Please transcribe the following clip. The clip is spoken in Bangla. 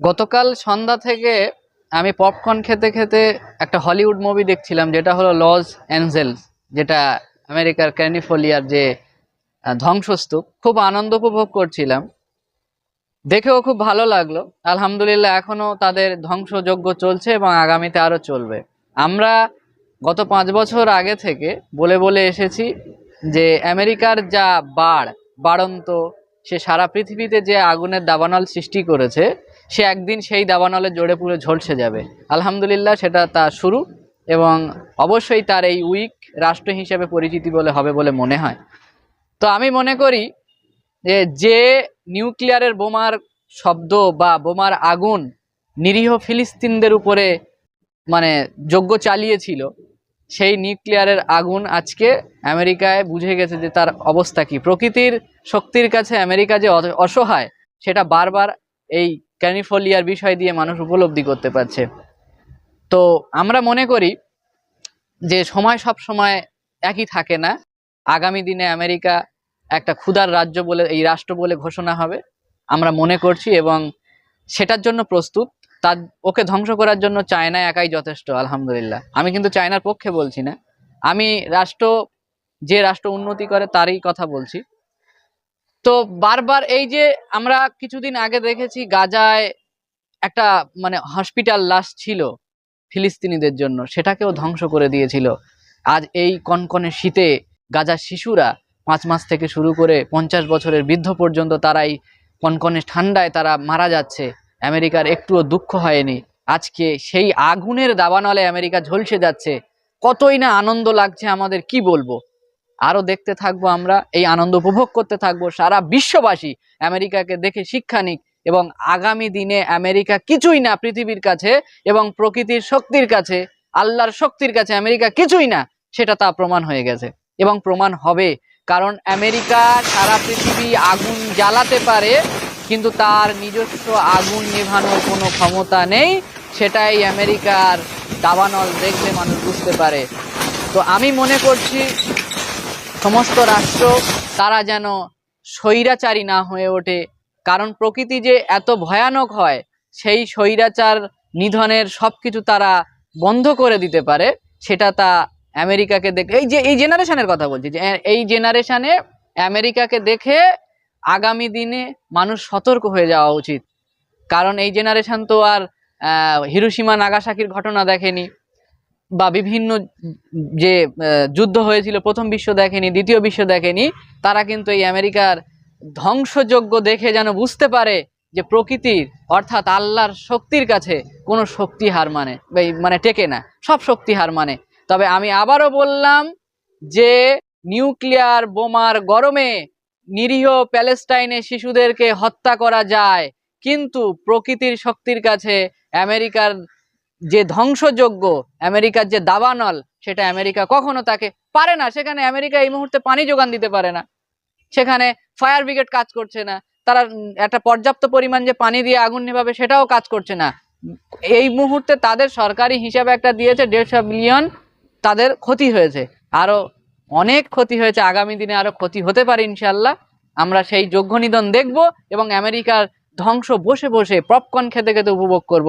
গতকাল সন্ধ্যা থেকে আমি পপকর্ন খেতে খেতে একটা হলিউড মুভি দেখছিলাম, যেটা হলো লস অ্যাঞ্জেলস, যেটা আমেরিকার ক্যালিফোর্নিয়ার যে ধ্বংসস্তূপ। খুব আনন্দ উপভোগ করছিলাম। দেখেও খুব ভালো লাগল। আলহামদুলিল্লাহ এখনও তাদের ধ্বংসযজ্ঞ চলছে এবং আগামীতে আরও চলবে। আমরা গত পাঁচ বছর আগে থেকে বলে বলে এসেছি যে, আমেরিকার যা বাড়, বাড়ন্ত, সে সারা পৃথিবীতে যে আগুনের দাবানল সৃষ্টি করেছে সে একদিন সেই দাবানলে জোরে পুরো ঝলসে যাবে। আলহামদুলিল্লাহ সেটা তার শুরু এবং অবশ্যই তার এই উইক রাষ্ট্র হিসেবে পরিচিতি বলে হবে বলে মনে হয়। তো আমি মনে করি যে যে নিউক্লিয়ারের বোমার শব্দ বা বোমার আগুন নিরীহ ফিলিস্তিনদের উপরে মানে যজ্ঞ চালিয়েছিল, সেই নিউক্লিয়ারের আগুন আজকে আমেরিকায় বুঝে গেছে যে তার অবস্থা কি। প্রকৃতির শক্তির কাছে আমেরিকা যে অসহায়, সেটা বারবার এই ক্যালিফোর্নিয়ার বিষয় দিয়ে মানুষ উপলব্ধি করতে পারছে। তো আমরা মনে করি যে সময় সব সময় একই থাকে না। আগামী দিনে আমেরিকা একটা ক্ষুধার রাজ্য বলে, এই রাষ্ট্র বলে ঘোষণা হবে। আমরা মনে করছি এবং সেটার জন্য প্রস্তুত। তার, ওকে ধ্বংস করার জন্য চায়না একাই যথেষ্ট, আলহামদুলিল্লাহ। আমি কিন্তু চায়নার পক্ষে বলছি না। আমি রাষ্ট্র, যে রাষ্ট্র উন্নতি করে তারই কথা বলছি। তো বারবার এই যে আমরা কিছুদিন আগে দেখেছি গাজায় একটা মানে হসপিটাল লাশ ছিল ফিলিস্তিনিদের জন্য, সেটাকেও ধ্বংস করে দিয়েছিল। আজ এই কনকনে শীতে গাজার শিশুরা পাঁচ মাস থেকে শুরু করে পঞ্চাশ বছরের বৃদ্ধ পর্যন্ত তারাই কনকনে ঠান্ডায় তারা মারা যাচ্ছে। আমেরিকার একটুও দুঃখ হয়নি। আজকে সেই আগুনের দাবানলে আমেরিকা ঝলসে যাচ্ছে। কতই না আনন্দ লাগছে আমাদের, কি বলব? আরও দেখতে থাকব আমরা, এই আনন্দ উপভোগ করতে থাকব সারা বিশ্ববাসী। আমেরিকাকে দেখে শিক্ষা নিক এবং আগামী দিনে আমেরিকা কিছুই না পৃথিবীর কাছে এবং প্রকৃতির শক্তির কাছে, আল্লাহর শক্তির কাছে আমেরিকা কিছুই না, সেটা তা প্রমাণ হয়ে গেছে এবং প্রমাণ হবে। কারণ আমেরিকা সারা পৃথিবী আগুন জ্বালাতে পারে, কিন্তু তার নিজস্ব আগুন নেভানোর কোনো ক্ষমতা নেই, সেটাই আমেরিকার দাবানল দেখলে মানুষ বুঝতে পারে। তো আমি মনে করছি সমস্ত রাষ্ট্র তারা যেন স্বৈরাচারী না হয়ে ওঠে। কারণ প্রকৃতি যে এত ভয়ানক হয়, সেই স্বৈরাচার নিধনের সব কিছু তারা বন্ধ করে দিতে পারে, সেটা তা আমেরিকাকে দেখে এই যে এই জেনারেশনের কথা বলছি, যে এই জেনারেশনে আমেরিকাকে দেখে আগামী দিনে মানুষ সতর্ক হয়ে যাওয়া উচিত। কারণ এই জেনারেশন তো আর হিরোসীমা নাগাসাকির ঘটনা দেখেনি। বা বিভিন্ন যে যুদ্ধ হয়েছিল, প্রথম বিশ্ব দেখেনি, দ্বিতীয় বিশ্ব দেখেনি, তারা কিন্তু এই আমেরিকার ধ্বংসযোগ্য দেখে যেন বুঝতে পারে যে প্রকৃতির, অর্থাৎ আল্লাহর শক্তির কাছে কোনো শক্তি হার মানে মানে টেকে না, সব শক্তি হার মানে। তবে আমি আবারও বললাম যে, নিউক্লিয়ার বোমার গরমে নিরীহ প্যালেস্টাইনে শিশুদেরকে হত্যা করা যায়, কিন্তু প্রকৃতির শক্তির কাছে আমেরিকার যে ধ্বংসযোগ্য আমেরিকার যে দাবানল, সেটা আমেরিকা কখনো তাকে পারে না। সেখানে আমেরিকা এই মুহূর্তে পানি যোগান দিতে পারে না। সেখানে ফায়ার ব্রিগেড কাজ করছে না। তারা একটা পর্যাপ্ত পরিমাণ যে পানি দিয়ে আগুন নেভাবে, সেটাও কাজ করছে না। এই মুহূর্তে তাদের সরকারি হিসাবে একটা দিয়েছে, দেড়শো বিলিয়ন তাদের ক্ষতি হয়েছে। আরও অনেক ক্ষতি হয়েছে। আগামী দিনে আরও ক্ষতি হতে পারে ইনশাল্লাহ আমরা সেই যোগ্য নিধন দেখব এবং আমেরিকার ধ্বংস বসে বসে পপকর্ন খেতে খেতে উপভোগ করব।